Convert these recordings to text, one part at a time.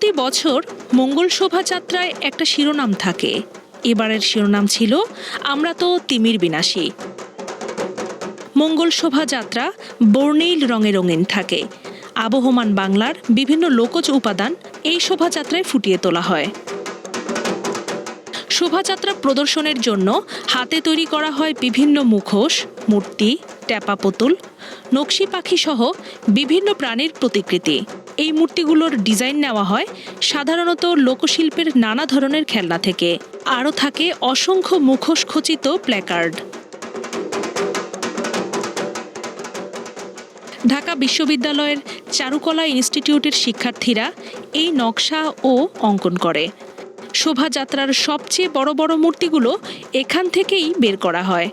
প্রতি বছর মঙ্গল শোভাযাত্রায় একটা শিরোনাম থাকে। এবারের শিরোনাম ছিল, আমরা তো তিমির বিনাশী। মঙ্গল শোভাযাত্রা বর্ণিল রঙে রঙিন থাকে। আবহমান বাংলার বিভিন্ন লোকজ উপাদান এই শোভাযাত্রায় ফুটিয়ে তোলা হয়। শোভাযাত্রা প্রদর্শনের জন্য হাতে তৈরি করা হয় বিভিন্ন মুখোশ, মূর্তি, ট্যাপা পুতুল, নকশি পাখি সহ বিভিন্ন প্রাণীর প্রতিকৃতি। এই মূর্তিগুলোর ডিজাইন নেওয়া হয় সাধারণত লোকশিল্পের নানা ধরনের খেলনা থেকে। আরও থাকে অসংখ্য মুখোশ খচিত প্ল্যাকার্ড ঢাকা বিশ্ববিদ্যালয়ের চারুকলা ইনস্টিটিউটের শিক্ষার্থীরা এই নকশা ও অঙ্কন করে। শোভাযাত্রার সবচেয়ে বড় বড় মূর্তিগুলো এখান থেকেই বের করা হয়।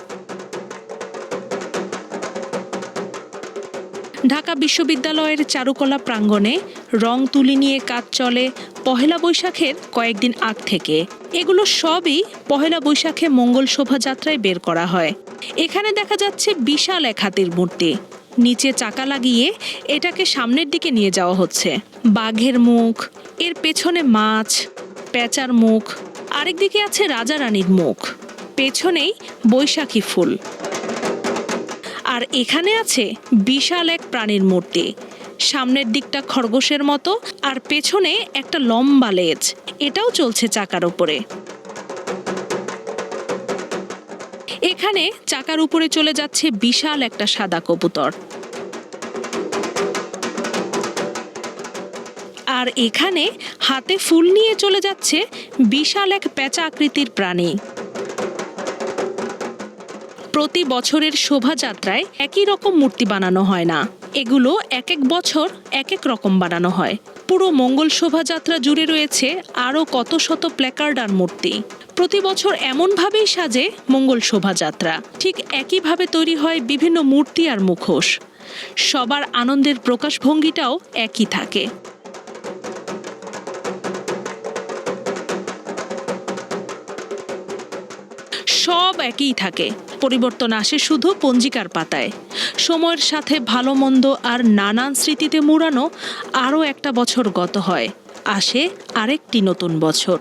ঢাকা বিশ্ববিদ্যালয়ের চারুকলা প্রাঙ্গণে রং তুলি নিয়ে কাজ চলে পহেলা বৈশাখের কয়েকদিন আগ থেকে। এগুলো সবই পহেলা বৈশাখে মঙ্গল শোভাযাত্রায় বের করা হয়। এখানে দেখা যাচ্ছে বিশাল এক হাতির মূর্তি। নিচে চাকা লাগিয়ে এটাকে সামনের দিকে নিয়ে যাওয়া হচ্ছে। বাঘের মুখ, এর পেছনে মাছ, পেঁচার মুখ আরেকদিকে আছে রাজা রানীর মুখ। পেছনেই বৈশাখী ফুল। আর এখানে আছে বিশাল এক প্রাণীর মূর্তি। সামনের দিকটা খরগোশের মতো আর পেছনে একটা লম্বা লেজ। এটাও চলছে চাকার উপরে। এখানে চাকার উপরে চলে যাচ্ছে বিশাল একটা সাদা কবুতর। আর এখানে হাতে ফুল নিয়ে চলে যাচ্ছে বিশাল এক পেঁচা আকৃতির প্রাণী। প্রতি বছরের শোভাযাত্রায় একই রকম মূর্তি বানানো হয় না। এগুলো এক এক বছর এক এক রকম বানানো হয়। পুরো মঙ্গল শোভাযাত্রা জুড়ে রয়েছে আরও কত শত প্ল্যাকার্ড আর মূর্তি। প্রতি বছর এমনভাবেই সাজে মঙ্গল শোভাযাত্রা। ঠিক একইভাবে তৈরি হয় বিভিন্ন মূর্তি আর মুখোশ। সবার আনন্দের প্রকাশভঙ্গিটাও একই থাকে। সব একই থাকে। পরিবর্তন আসে শুধু পঞ্জিকার পাতায়। সময়ের সাথে ভালো মন্দ আর নানান স্মৃতিতে মুড়ানো আরও একটা বছর গত হয়। আসে আরেকটি নতুন বছর।